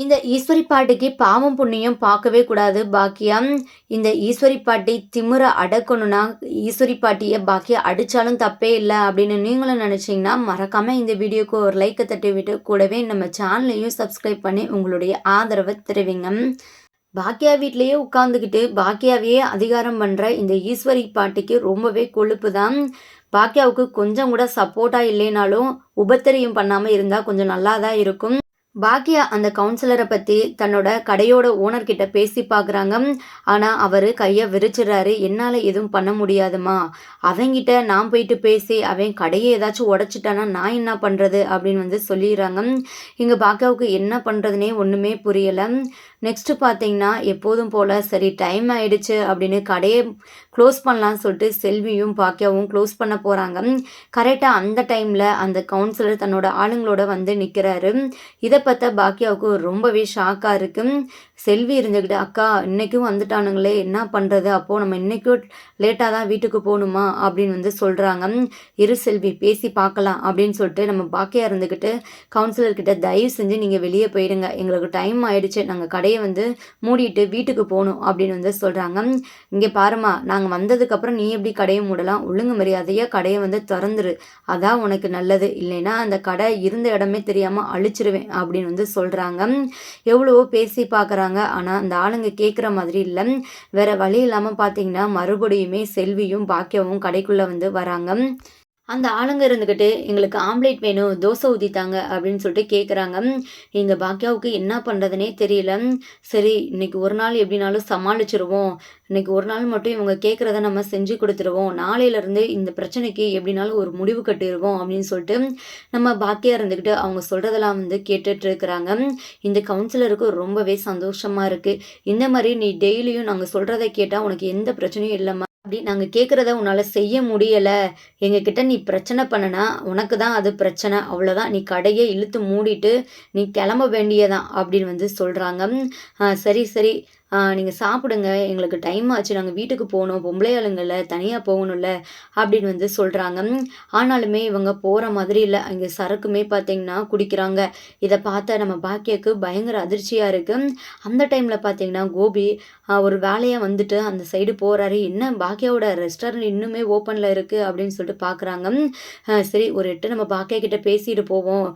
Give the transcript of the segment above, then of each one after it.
இந்த ஈஸ்வரி பாட்டிக்கு பாவம் புண்ணியம் பார்க்கவே கூடாது பாக்கியம் இந்த ஈஸ்வரி பாட்டி திமிர அடக்கணும்னா ஈஸ்வரி பாட்டியை பாக்கியா அடித்தாலும் தப்பே இல்லை அப்படின்னு நீங்களும் நினச்சிங்கன்னா மறக்காமல் இந்த வீடியோக்கு ஒரு லைக்கை தட்டி விட்டு கூடவே நம்ம சேனலையும் சப்ஸ்கிரைப் பண்ணி உங்களுடைய ஆதரவை தெரிவிங்க. பாக்கியா வீட்லேயே உட்காந்துக்கிட்டு பாக்கியாவையே அதிகாரம் பண்ணுற இந்த ஈஸ்வரி பாட்டிக்கு ரொம்பவே கொழுப்பு தான் பாக்கியாவுக்கு கொஞ்சம் கூட சப்போர்ட்டாக இல்லைனாலும் உபத்திரியம் பண்ணாமல் இருந்தால் கொஞ்சம் நல்லா தான் இருக்கும். பாக்கியா அந்த கவுன்சிலரை பற்றி தன்னோட கடையோட ஓனர்கிட்ட பேசி பார்க்குறாங்க ஆனால் அவர் கையை விரிச்சிடுறாரு. என்னால் எதுவும் பண்ண முடியாதுமா. அவங்கிட்ட நான் போயிட்டு பேசி அவன் கடையை ஏதாச்சும் உடச்சிட்டானா நான் என்ன பண்ணுறது அப்படின்னு வந்து சொல்லிடுறாங்க. இங்கே பாக்கியாவுக்கு என்ன பண்ணுறதுனே ஒன்றுமே புரியலை. நெக்ஸ்ட்டு பார்த்தீங்கன்னா எப்போதும் போல் சரி டைம் ஆயிடுச்சு அப்படின்னு கடையை க்ளோஸ் பண்ணலான்னு சொல்லிட்டு செல்வியும் பாக்கியாவும் க்ளோஸ் பண்ண போகிறாங்க கரெக்டாக அந்த டைமில் அந்த கவுன்சிலர் தன்னோட ஆளுங்களோட வந்து நிற்கிறாரு இதை பார்த்தா பாக்கியாவுக்கு ரொம்பவே ஷாக்காக இருக்குது செல்வி இருந்துக்கிட்டு அக்கா இன்றைக்கும் வந்துட்டானுங்களே என்ன பண்ணுறது அப்போது நம்ம இன்றைக்கும் லேட்டாக தான் வீட்டுக்கு போகணுமா? அப்படின்னு வந்து சொல்கிறாங்க இரு செல்வி பேசி பார்க்கலாம் அப்படின்னு சொல்லிட்டு நம்ம பாக்கியாக இருந்துக்கிட்டு கவுன்சிலர்கிட்ட தயவு செஞ்சு நீங்கள் வெளியே போயிடுங்க எங்களுக்கு டைம் ஆயிடுச்சு. நாங்கள் கடையை வந்து மூடிட்டு வீட்டுக்கு போகணும் அப்படின்னு வந்து சொல்கிறாங்க இங்கே பாருமா நாங்கள் வந்ததுக்கப்புறம் நீ எப்படி கடையை மூடலாம்? ஒழுங்கு மரியாதையாக கடையை வந்து திறந்துரு. அதான் உனக்கு நல்லது. இல்லைன்னா அந்த கடை இருந்த இடமே தெரியாமல் அழிச்சிருவேன் அப்படின்னு வந்து சொல்கிறாங்க எவ்வளவோ பேசி பார்க்குறாங்க. ஆனால் அந்த ஆளுங்க கேட்குற மாதிரி இல்லை. வேற வழி இல்லாமல் பார்த்தீங்கன்னா மறுபடியுமே செல்வியும் பாக்கியவும் கடைக்குள்ளே வந்து வராங்க. அந்த ஆளுங்க இருந்துக்கிட்டு எங்களுக்கு ஆம்லேட் வேணும் தோசை ஊதித்தாங்க அப்படின்னு சொல்லிட்டு கேட்குறாங்க எங்கள் பாக்கியாவுக்கு என்ன பண்ணுறதுனே தெரியல. சரி இன்னைக்கு ஒரு நாள் எப்படினாலும் சமாளிச்சிருவோம். இன்னைக்கு ஒரு நாள் மட்டும் இவங்க கேட்குறத நம்ம செஞ்சு கொடுத்துருவோம். நாளையிலேருந்து இந்த பிரச்சனைக்கு எப்படினாலும் ஒரு முடிவு கட்டிடுவோம் அப்படின்னு சொல்லிட்டு நம்ம பாக்கியாக இருந்துக்கிட்டு அவங்க சொல்கிறதெல்லாம் வந்து கேட்டுட்டு இருக்கிறாங்க. இந்த கவுன்சிலருக்கு ரொம்பவே சந்தோஷமாக இருக்குது இந்த மாதிரி நீ டெய்லியும் நாங்கள் சொல்கிறத கேட்டால் உனக்கு எந்த பிரச்சனையும் இல்லைம்மா. அப்படி நாங்கள் கேட்குறத உன்னால் செய்ய முடியலை. எங்ககிட்ட நீ பிரச்சனை பண்ணனா உனக்கு தான் அது பிரச்சனை. அவ்வளோதான் நீ கடையை இழுத்து மூடிட்டு நீ கிளம்ப வேண்டியதான் அப்படின்னு வந்து சொல்கிறாங்க சரி சரி. நீங்கள் சாப்பிடுங்க. எங்களுக்கு டைம் ஆச்சு. நாங்கள் வீட்டுக்கு போகணும். பொம்பளை ஆளுங்கள தனியாக போகணும்ல அப்படின்னு வந்து சொல்கிறாங்க ஆனாலுமே இவங்க போகிற மாதிரி இல்லை. அங்கே சரக்குமே பார்த்தீங்கன்னா குடிக்கிறாங்க. இதை பார்த்த நம்ம பாக்கியக்கு பயங்கர அதிர்ச்சியாக இருக்குது அந்த டைமில் பார்த்தீங்கன்னா கோபி ஒரு வேலையாக வந்துட்டு அந்த சைடு போகிறாரு என்ன பாக்கியாவோட ரெஸ்டாரண்ட் இன்னுமே ஓப்பனில் இருக்குது அப்படின்னு சொல்லிட்டு பார்க்குறாங்க சரி ஒரு எட்டு நம்ம பாக்கியா கிட்ட பேசிட்டு போவோம்.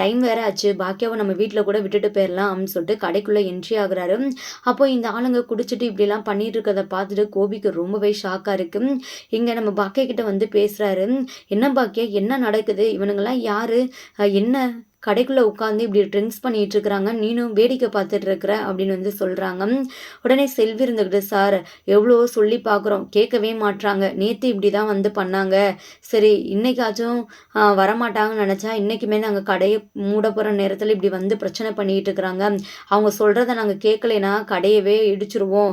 டைம் வேற ஆச்சு. பாக்கியாவை நம்ம வீட்டில் கூட விட்டுட்டு போயிடலாம் அப்படின்னு சொல்லிட்டு கடைக்குள்ளே என்ட்ரி ஆகுறாரு. அப்போ இந்த ஆளுங்க குடிச்சிட்டு இப்படிலாம் பண்ணிட்டு இருக்கிறத பார்த்துட்டு கோபிக்கு ரொம்பவே ஷாக்காக இருக்கு. இங்கே நம்ம பாக்கிய கிட்ட வந்து பேசுகிறாரு என்ன பாக்கிய? என்ன நடக்குது? இவனுங்கெல்லாம் யாரு? என்ன கடைக்குள்ளே உட்காந்து இப்படி ட்ரிங்க்ஸ் பண்ணிட்டு இருக்கிறாங்க நீனும் வேடிக்கை பார்த்துட்டு இருக்கிற அப்படின்னு வந்து சொல்கிறாங்க உடனே செல்வி இருந்துக்கிட்டு சார் எவ்வளோ சொல்லி பார்க்குறோம் கேட்கவே மாட்றாங்க. நேற்று இப்படி தான் வந்து பண்ணாங்க. சரி இன்னைக்காச்சும் வரமாட்டாங்கன்னு நினச்சா இன்றைக்குமே நாங்கள் கடையை மூட போகிற நேரத்தில் இப்படி வந்து பிரச்சனை பண்ணிகிட்டு இருக்கிறாங்க அவங்க சொல்கிறத நாங்கள் கேட்கலைன்னா கடையவே இடிச்சிருவோம்.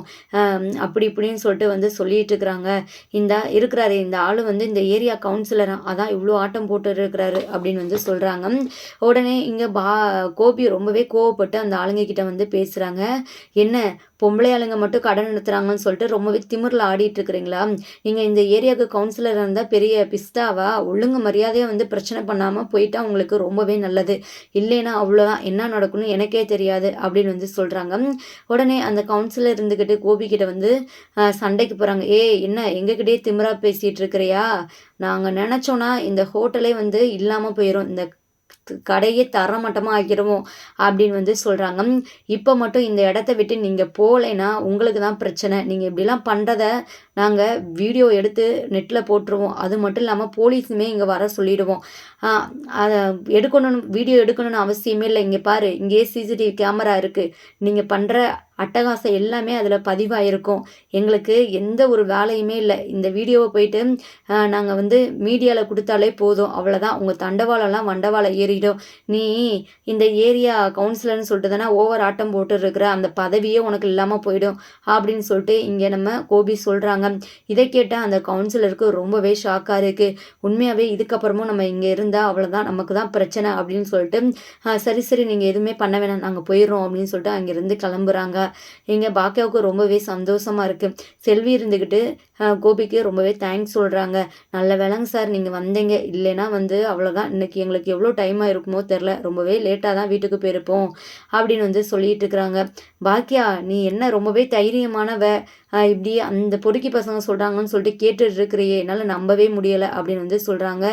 அப்படி இப்படின்னு சொல்லிட்டு வந்து சொல்லிட்டு இருக்கிறாங்க இந்த இருக்கிறாரு இந்த ஆள் வந்து இந்த ஏரியா கவுன்சிலர் அதான் இவ்வளோ ஆட்டம் போட்டு இருக்கிறாரு அப்படின்னு வந்து சொல்கிறாங்க உடனே இங்கே பா கோபி ரொம்பவே கோவப்பட்டு அந்த ஆளுங்க கிட்ட வந்து பேசுகிறாங்க என்ன பொம்பளை ஆளுங்க மட்டும் கடன் நடத்துகிறாங்கன்னு சொல்லிட்டு ரொம்பவே திமிரில் ஆடிட்டு இருக்கிறீங்களா? நீங்கள் இந்த ஏரியாவுக்கு கவுன்சிலர் இருந்தால் பெரிய பிஸ்தாவா? ஒழுங்கு மரியாதையாக வந்து பிரச்சனை பண்ணாமல் போயிட்டா உங்களுக்கு ரொம்பவே நல்லது. இல்லைன்னா அவ்வளோதான் என்ன நடக்கும்னு எனக்கே தெரியாது அப்படின்னு வந்து சொல்கிறாங்க உடனே அந்த கவுன்சிலர் இருந்துக்கிட்டு கோபிக்கிட்ட வந்து சண்டைக்கு போகிறாங்க ஏ என்ன எங்ககிட்டயே திமிரா பேசிகிட்டு இருக்கிறியா? நாங்கள் நினச்சோன்னா இந்த ஹோட்டலே வந்து இல்லாமல் போயிடும் இந்த கடையே தரமட்டமாக ஆக்கிடுவோம் அப்படின்னு வந்து சொல்கிறாங்க இப்போ மட்டும் இந்த இடத்த விட்டு நீங்கள் போகலைன்னா உங்களுக்கு தான் பிரச்சனை. நீங்கள் இப்படிலாம் பண்ணுறத நாங்கள் வீடியோ எடுத்து நெட்டில் போட்டுருவோம். அது மட்டும் இல்லாமல் போலீஸுமே இங்கே வர சொல்லிடுவோம். அதை எடுக்கணும்னு வீடியோ எடுக்கணும்னு அவசியமே இல்லை. இங்கே பாரு இங்கேயே சிசிடிவி கேமரா இருக்குது நீங்கள் பண்ணுற அட்டகாசம் எல்லாமே அதில் பதிவாயிருக்கும். எங்களுக்கு எந்த ஒரு வேலையுமே இல்லை. இந்த வீடியோவை போயிட்டு நாங்கள் வந்து மீடியாவில் கொடுத்தாலே போதும். அவ்வளோதான் உங்கள் தண்டவாளம்லாம் வண்டவாளம் ஏறிடும். நீ இந்த ஏரியா கவுன்சிலர்னு சொல்லிட்டு தானே ஓவர் ஆட்டம் போட்டுருக்கிற. அந்த பதவியே உனக்கு இல்லாமல் போயிடும் அப்படின்னு சொல்லிட்டு இங்கே நம்ம கோபி சொல்கிறாங்க இதை கேட்டால் அந்த கவுன்சிலருக்கு ரொம்பவே ஷாக்காக இருக்குது உண்மையாகவே இதுக்கப்புறமும் நம்ம இங்கே இருந்தால் அவ்வளோதான் நமக்கு தான் பிரச்சனை அப்படின்னு சொல்லிட்டு சரி சரி நீங்கள் எதுவுமே பண்ண வேணாம். நாங்கள் போயிடுறோம் அப்படின்னு சொல்லிட்டு அங்கேருந்து கிளம்புறாங்க. இங்கே பாக்கியாவுக்கு ரொம்பவே சந்தோஷமாக இருக்குது செல்வி இருந்துக்கிட்டு கோபிக்கு ரொம்பவே தேங்க்ஸ் சொல்கிறாங்க நல்ல வேலைங்க சார் நீங்கள் வந்தீங்க. இல்லைன்னா வந்து அவ்வளோதான் இன்றைக்கி எங்களுக்கு எவ்வளோ டைம் ஆகிருக்குமோ தெரில ரொம்பவே லேட்டாக தான் வீட்டுக்கு போயிருப்போம். அப்படின்னு வந்து சொல்லிட்டு இருக்கிறாங்க. பாக்கியா நீ என்ன ரொம்பவே தைரியமானவ. இப்படி அந்த பொறுக்கி பசங்க சொல்கிறாங்கன்னு சொல்லிட்டு கேட்டுட்டு இருக்கிறியே. என்னால் நம்பவே முடியலை. அப்படின்னு வந்து சொல்கிறாங்க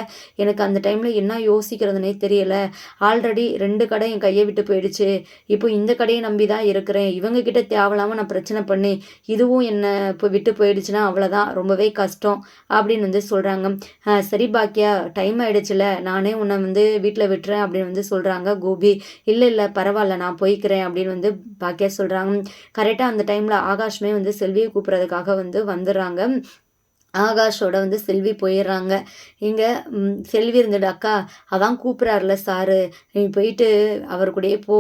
எனக்கு அந்த டைமில் என்ன யோசிக்கிறதுனே தெரியலை. ஆல்ரெடி ரெண்டு கடை என் கையை விட்டு போயிடுச்சு. இப்போ இந்த கடையை நம்பி தான் இருக்கிறேன். இவங்க கிட்ட தேவையில்லாமல் நான் பிரச்சனை பண்ணி இதுவும் என்னை இப்போ விட்டு போயிடுச்சுன்னா அவ்வளோதான் ரொம்பவே கஷ்டம் அப்படின்னு வந்து சொல்கிறாங்க சரி பாக்கியா டைம் ஆகிடுச்சுல நானே உன்னை வந்து வீட்டில் விட்டுறேன் அப்படின்னு வந்து சொல்கிறாங்க கோபி. இல்லை இல்லை பரவாயில்ல நான் போய்க்கிறேன் அப்படின்னு வந்து பாக்கியா சொல்கிறாங்க கரெக்டாக அந்த டைமில் ஆகாஷ்மே வந்து செல்வியை கூப்பிட்றதுக்காக வந்து வந்துடுறாங்க. ஆகாஷோட வந்து செல்வி போயிடுறாங்க இங்கே செல்வி இருந்துட்டு அக்கா அதான் கூப்பிட்றாருல சாரு. நீ போயிட்டு அவர் கூடயே போ.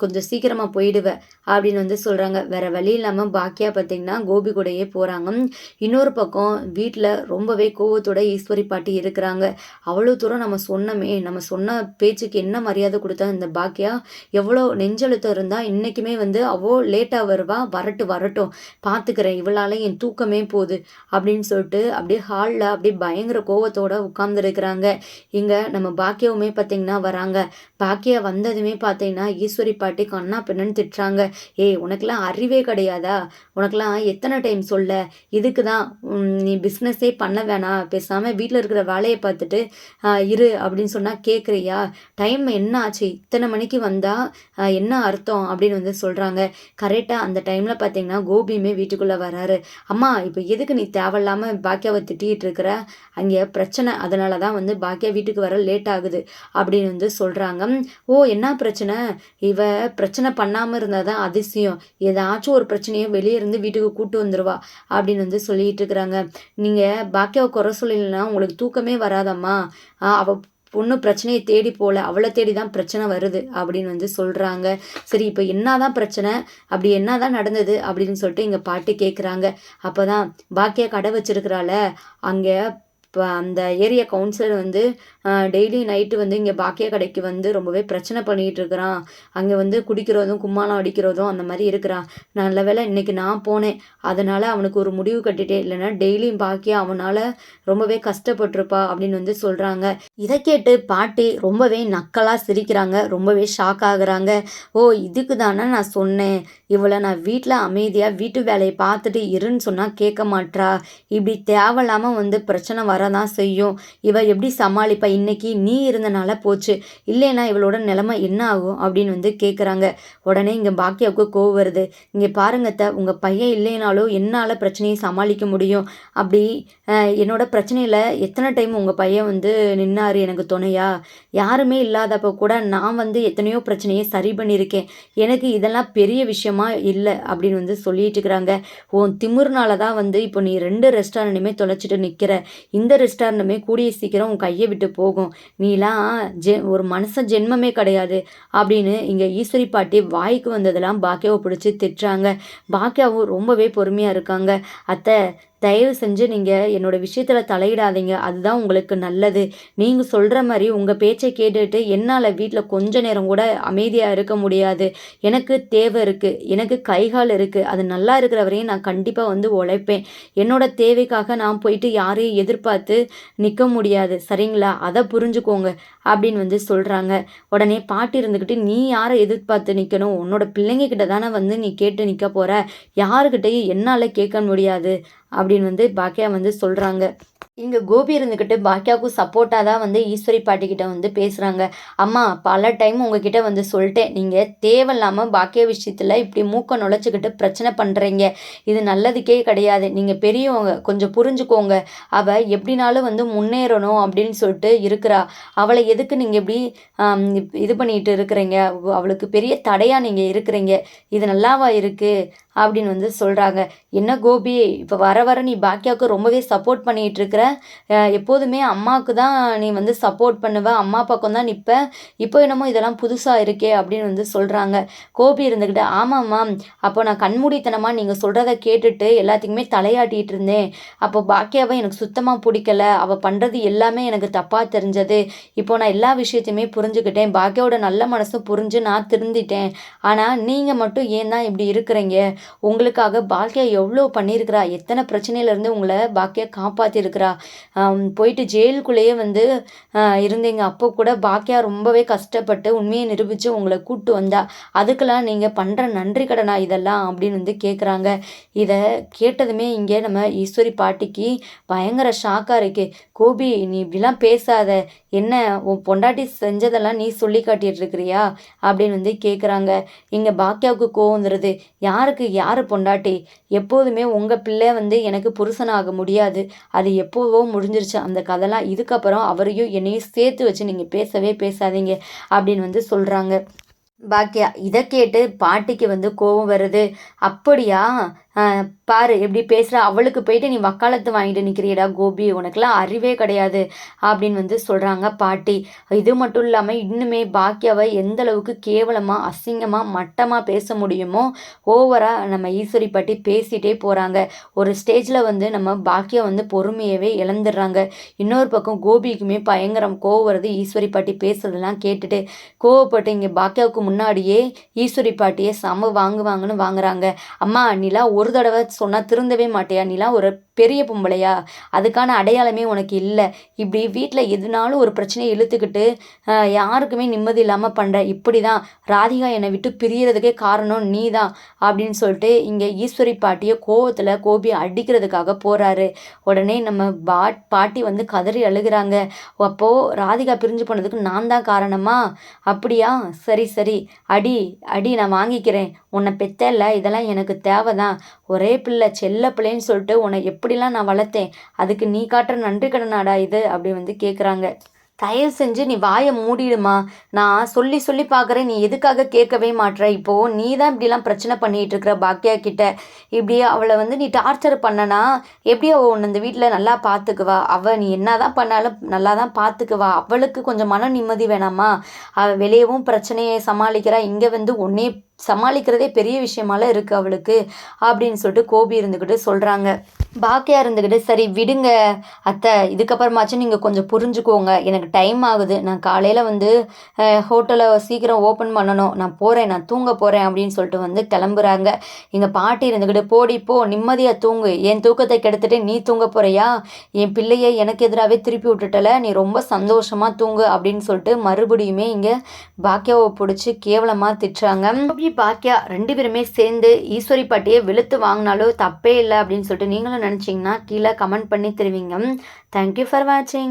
கொஞ்சம் சீக்கிரமாக போயிடுவேன் அப்படின்னு வந்து சொல்கிறாங்க வேறு வழி இல்லாமல் பாக்கியா பார்த்திங்கன்னா கோபி கூடயே போகிறாங்க இன்னொரு பக்கம் வீட்டில் ரொம்பவே கோவத்தோட ஈஸ்வரி பாட்டி இருக்கிறாங்க. அவ்வளோ தூரம் நம்ம சொன்னமே நம்ம சொன்ன பேச்சுக்கு என்ன மரியாதை கொடுத்தா இந்த பாக்கியா? எவ்வளோ நெஞ்செழுத்தம் இருந்தால் இன்றைக்குமே வந்து அவ்வளோ லேட்டாக வருவா வரட்டு வரட்டும். பார்த்துக்கிறேன் இவளால் என் தூக்கமே போகுது. அப்படின்னு அப்படின்னு சொல்லிட்டு அப்படியே ஹாலில் அப்படியே பயங்கர கோவத்தோடு உட்கார்ந்துருக்குறாங்க. இங்கே நம்ம பாக்கியவுமே பார்த்திங்கன்னா வராங்க. பாக்கியா வந்ததுமே பார்த்தீங்கன்னா ஈஸ்வரி பாட்டி கண்ணா பின்னன்னு திட்டுறாங்க. ஏய் உனக்கெல்லாம் அறிவே கிடையாதா? உனக்கெல்லாம் எத்தனை டைம் சொல்ல? இதுக்கு தான் நீ பிஸ்னஸே பண்ண வேணாம். பேசாமல் வீட்டில் இருக்கிற வேலையை பார்த்துட்டு இரு அப்படின்னு சொன்னால் கேட்குறியா டைம் என்ன ஆச்சு? இத்தனை மணிக்கு வந்தால் என்ன அர்த்தம் அப்படின்னு வந்து சொல்கிறாங்க கரெக்டாக அந்த டைமில் பார்த்தீங்கன்னா கோபியுமே வீட்டுக்குள்ளே வராரு. அம்மா இப்போ எதுக்கு நீ தேவையில்லாமல் பாக்கியாவை திட்டிகிட்டு இருக்கிற அங்கே பிரச்சனை அதனால தான் வந்து பாக்கியா வீட்டுக்கு வர லேட் ஆகுது அப்படின்னு வந்து சொல்கிறாங்க ஓ என்ன பிரச்சனை? இவ பிரச்சனை பண்ணாமல் இருந்தால் தான் அதிசயம். ஏதாச்சும் ஒரு பிரச்சனையை வெளியே இருந்து வீட்டுக்கு கூட்டு வந்துடுவா அப்படின்னு வந்து சொல்லிட்டு இருக்கிறாங்க. நீங்கள் பாக்கியாவை குறை சொல்லலைன்னா உங்களுக்கு தூக்கமே வராதம்மா. அவள் பொண்ணு பிரச்சனையை தேடி போகல அவளை தேடி தான் பிரச்சனை வருது அப்படின்னு வந்து சொல்கிறாங்க சரி இப்போ என்ன தான் பிரச்சனை? அப்படி என்ன தான் நடந்தது? அப்படின்னு சொல்லிட்டு எங்கள் பாட்டி கேட்குறாங்க அப்போ தான் பாக்கியா கடை வச்சிருக்கிறாள அங்கே இப்போ அந்த ஏரியா கவுன்சிலர் வந்து டெய்லி நைட்டு வந்து இங்கே பாக்கிய கடைக்கு வந்து ரொம்பவே பிரச்சனை பண்ணிகிட்டு இருக்கிறான். அங்கே வந்து குடிக்கிறதும் கும்மாளம் அடிக்கிறதும் அந்த மாதிரி இருக்கிறான். நல்ல வேலை இன்றைக்கி நான் போனேன். அதனால் அவனுக்கு ஒரு முடிவு கட்டிட்டேன். இல்லைன்னா டெய்லியும் பாக்கியா அவனால் ரொம்பவே கஷ்டப்பட்டிருப்பா அப்படின்னு வந்து சொல்கிறாங்க இதை கேட்டு பாட்டி ரொம்பவே நக்கலாக சிரிக்கிறாங்க. ரொம்பவே ஷாக் ஆகுறாங்க. ஓ இதுக்கு தானே நான் சொன்னேன். இவளை நான் வீட்டில் அமைதியாக வீட்டு வேலையை பார்த்துட்டு இருன்னு சொன்னால் கேட்க மாட்றா. இப்படி தேவையில்லாமல் வந்து பிரச்சனை வர தான் செய்யும்? இவ எப்படி சமாளிப்பா? இன்னைக்கு நீ இருந்தனால போச்சு. இல்லைன்னா இவளோட நிலைமை என்ன ஆகும் அப்படின்னு வந்து கேட்குறாங்க உடனே இங்கே பாக்கியாவுக்கு கோவம் வருது. இங்கே பாருங்கத்த உங்கள் பையன் இல்லைனாலும் என்னால் பிரச்சனையை சமாளிக்க முடியும். அப்படி என்னோட பிரச்சனையில் எத்தனை டைம் உங்கள் பையன் வந்து நின்னார் எனக்கு துணையா? யாருமே இல்லாதப்போ கூட நான் வந்து எத்தனையோ பிரச்சனையை சரி பண்ணியிருக்கேன். எனக்கு இதெல்லாம் பெரிய விஷயமா இல்லை அப்படின்னு வந்து சொல்லிட்டு இருக்கிறாங்க. உன் திமுர்னால தான் வந்து இப்போ நீ ரெண்டு ரெஸ்டாரண்ட்டுமே தொலைச்சிட்டு நிற்கிற இந்த ரெஸ்டாரண்ட்டுமே கூடிய சீக்கிரம் உன் கையை விட்டு போகும். நீலாம் ஜெ ஒரு மனுஷன் ஜென்மமே கிடையாது அப்படின்னு இங்கே ஈஸ்வரி பாட்டி வாய்க்கு வந்ததெல்லாம் பாக்கியாவை பிடிச்சி திட்டுறாங்க. பாக்கியாவும் ரொம்பவே பொறுமையாக இருக்காங்க. அத்தை தயவு செஞ்சு நீங்கள் என்னோடய விஷயத்தில் தலையிடாதீங்க. அதுதான் உங்களுக்கு நல்லது. நீங்கள் சொல்கிற மாதிரி உங்கள் பேச்சை கேட்டுட்டு என்னால் வீட்டில் கொஞ்ச நேரம் கூட அமைதியாக இருக்க முடியாது. எனக்கு தேவை இருக்குது எனக்கு கைகால் இருக்குது அது நல்லா இருக்கிற வரையும் நான் கண்டிப்பாக வந்து உழைப்பேன். என்னோட தேவைக்காக நான் போயிட்டு யாரையும் எதிர்பார்த்து நிற்க முடியாது. சரிங்களா? அதை புரிஞ்சுக்கோங்க அப்படின்னு வந்து சொல்கிறாங்க உடனே பாட்டி இருந்துக்கிட்டு நீ யாரை எதிர்பார்த்து நிற்கணும் உன்னோட பிள்ளைங்க கிட்ட தானே வந்து நீ கேட்டு நிற்க போகிற யாருக்கிட்டையும் என்னால் கேட்க முடியாது. அப்படின்னு வந்து பாக்கியா வந்து சொல்கிறாங்க இங்கே கோபி இருந்துக்கிட்டு பாக்கியாவுக்கும் சப்போர்ட்டாக தான் வந்து ஈஸ்வரி பாட்டிக்கிட்ட வந்து பேசுகிறாங்க அம்மா பல டைம் உங்ககிட்ட வந்து சொல்லிட்டேன். நீங்கள் தேவையில்லாமல் பாக்கிய விஷயத்தில் இப்படி மூக்க நுழைச்சிக்கிட்டு பிரச்சனை பண்ணுறீங்க இது நல்லதுக்கே கிடையாது. நீங்கள் பெரியவங்க கொஞ்சம் புரிஞ்சுக்கோங்க. அவள் எப்படினாலும் வந்து முன்னேறணும் அப்படின்னு சொல்லிட்டு இருக்கிறா. அவளை எதுக்கு நீங்கள் எப்படி இது பண்ணிகிட்டு இருக்கிறீங்க? அவளுக்கு பெரிய தடையாக நீங்கள் இருக்கிறீங்க. இது நல்லாவா இருக்குது அப்படின்னு வந்து சொல்கிறாங்க என்ன கோபி? இப்போ வர வர நீ பாக்கியாவுக்கு ரொம்பவே சப்போர்ட் பண்ணிகிட்டு இருக்கிற எப்போதுமே அம்மாவுக்கு தான் நீ வந்து சப்போர்ட் பண்ணுவ அம்மா பக்கம் தான் நிற்ப இப்போ என்னமோ இதெல்லாம் புதுசாக இருக்கே அப்படின்னு வந்து சொல்கிறாங்க கோபி இருந்துக்கிட்டு ஆமாம்மா அப்போ நான் கண்மூடித்தனமாக நீங்கள் சொல்கிறத கேட்டுட்டு எல்லாத்துக்குமே தலையாட்டிகிட்டு இருந்தேன். அப்போ பாக்கியாவை எனக்கு சுத்தமாக பிடிக்கல. அவள் பண்ணுறது எல்லாமே எனக்கு தப்பாக தெரிஞ்சது. இப்போ நான் எல்லா விஷயத்தையுமே புரிஞ்சுக்கிட்டேன். பாக்கியாவோட நல்ல மனசும் புரிஞ்சு நான் திருந்திட்டேன். ஆனால் நீங்கள் மட்டும் ஏன் தான் இப்படி இருக்கிறீங்க? உங்களுக்காக பாக்கியா எவ்வளோ பண்ணியிருக்கிறா? எத்தனை பிரச்சனையிலேருந்து உங்களை பாக்கியா காப்பாற்றிருக்கிறா போயிட்டு ஜெயிலுக்குள்ளேயே வந்து இருந்தீங்க அப்போ கூட பாக்கியா ரொம்பவே கஷ்டப்பட்டு உண்மையை நிரூபித்து உங்களை கூப்பிட்டு வந்தா. அதுக்கெல்லாம் நீங்கள் பண்ணுற நன்றி கடனா இதெல்லாம்? அப்படின்னு வந்து கேட்குறாங்க இதை கேட்டதுமே இங்கே நம்ம ஈஸ்வரி பாட்டிக்கு பயங்கர ஷாக்காக இருக்குது கோபி நீ இப்படிலாம் பேசாத. என்ன உன் பொண்டாட்டி செஞ்சதெல்லாம் நீ சொல்லி காட்டிட்டு இருக்கிறியா? அப்படின்னு வந்து கேட்குறாங்க இங்கே பாக்கியாவுக்கு கோவம் வந்துடுது யாருக்கு? யார் பொண்டாட்டி? எப்போதுமே உங்கள் பிள்ளை வந்து எனக்கு புருஷனாக முடியாது. அது எப்போவோ முடிஞ்சிருச்சு. அந்த கதைலாம் இதுக்கப்புறம் அவரையும் என்னையும் சேர்த்து வச்சு நீங்கள் பேசவே பேசாதீங்க அப்படின்னு வந்து சொல்கிறாங்க பாக்கியா இதை கேட்டு பாட்டிக்கு வந்து கோபம் வருது. அப்படியா? பாரு எப்படி பேசுகிற அவளுக்கு போயிட்டு நீ வக்காலத்து வாங்கிட்டு நிற்கிறியடா கோபி உனக்குலாம் அறிவே கிடையாது அப்படின்னு வந்து சொல்கிறாங்க பாட்டி. இது மட்டும் இல்லாமல் இன்னுமே பாக்கியாவை எந்த அளவுக்கு கேவலமாக அசிங்கமாக மட்டமாக பேச முடியுமோ ஓவராக நம்ம ஈஸ்வரி பாட்டி பேசிகிட்டே போகிறாங்க ஒரு ஸ்டேஜில் வந்து நம்ம பாக்கியா வந்து பொறுமையவே இழந்துடுறாங்க. இன்னொரு பக்கம் கோபிக்குமே பயங்கரம் கோவம் வருது ஈஸ்வரி பாட்டி பேசுறதெல்லாம் கேட்டுட்டு. கோவப்பட்டு இங்கே பாக்கியாவுக்கு முன்னாடியே ஈஸ்வரி பாட்டியை செம வாங்குவாங்கன்னு வாங்குறாங்க. அம்மா நிலா ஒரு தடவை சொன்னால் திருந்தவே மாட்டியா? நிலா ஒரு பெரிய பொம்பளையா? அதுக்கான அடையாளமே உனக்கு இல்லை. இப்படி வீட்டில் எதுனாலும் ஒரு பிரச்சனையை இழுத்துக்கிட்டு யாருக்குமே நிம்மதி இல்லாமல் பண்ணுற இப்படி தான் ராதிகா என்னை விட்டு பிரியறதுக்கே காரணம் நீ தான் அப்படின்னு சொல்லிட்டு இங்கே ஈஸ்வரி பாட்டியை கோவத்தில் கோபி அடிக்கிறதுக்காக போகிறாரு உடனே நம்ம பா பாட்டி வந்து கதறி அழுகிறாங்க. அப்போது ராதிகா பிரிஞ்சு போனதுக்கு நான் தான் காரணமா? அப்படியா? சரி சரி. அடி அடி நான் வாங்கிக்கிறேன். உன்னை பெத்தல இதெல்லாம் எனக்கு தேவை தான் ஒரே பிள்ளை செல்ல பிள்ளைன்னு சொல்லிட்டு உன்னை எப்படிலாம் நான் வளர்த்தேன்? அதுக்கு நீ காட்டுற நன்றி கடனாடா இது அப்படி வந்து கேட்குறாங்க தயவு செஞ்சு நீ வாயை மூடிடுமா. நான் சொல்லி சொல்லி பார்க்குறேன். நீ எதுக்காக கேட்கவே மாட்ற? இப்போது நீ தான் இப்படிலாம் பிரச்சனை பண்ணிகிட்டு இருக்கிற பாக்கியா கிட்ட. இப்படி அவளை வந்து நீ டார்ச்சர் பண்ணனா எப்படி அவள் உன்னை இந்த வீட்டில் நல்லா பார்த்துக்குவா. அவள் நீ என்ன தான் பண்ணாலும் நல்லா தான் பார்த்துக்குவா. அவளுக்கு கொஞ்சம் மன நிம்மதி வேணாமா? அவள் வெளியவும் பிரச்சனையை சமாளிக்கிறா. இங்கே வந்து ஒன்றே சமாளிக்கிறதே பெரிய விஷயமால இருக்கு அவளுக்கு அப்படின்னு சொல்லிட்டு கோபி இருந்துக்கிட்டு சொல்கிறாங்க பாக்கியா இருந்துக்கிட்டு சரி விடுங்க அத்தை. இதுக்கப்புறமாச்சும் நீங்கள் கொஞ்சம் புரிஞ்சுக்கோங்க. எனக்கு டைம் ஆகுது. நான் காலையில் வந்து ஹோட்டலை சீக்கிரம் ஓப்பன் பண்ணணும். நான் போகிறேன் நான் தூங்க போகிறேன் அப்படின்னு சொல்லிட்டு வந்து கிளம்புறாங்க. எங்கள் பாட்டி இருந்துக்கிட்டு போடி போ. நிம்மதியாக தூங்கு. என் தூக்கத்தை கெடுத்துட்டு நீ தூங்க போகிறியா என் பிள்ளையை எனக்கு எதிராகவே திருப்பி விட்டுட்டல. நீ ரொம்ப சந்தோஷமாக தூங்கு அப்படின்னு சொல்லிட்டு மறுபடியுமே இங்கே பாக்கியாவை பிடிச்சி கேவலமாக திட்டுறாங்க. கோபி பாக்கியா ரெண்டு பேருமே சேர்ந்து ஈஸ்வரி பாட்டியை வெளுத்து வாங்கினாலும் தப்பே இல்லை அப்படின்னு சொல்லிட்டு நீங்களும் நினச்சிங்கன்னா கீழே கமெண்ட் பண்ணி தருவீங்க. தேங்க்யூ ஃபார் வாட்சிங்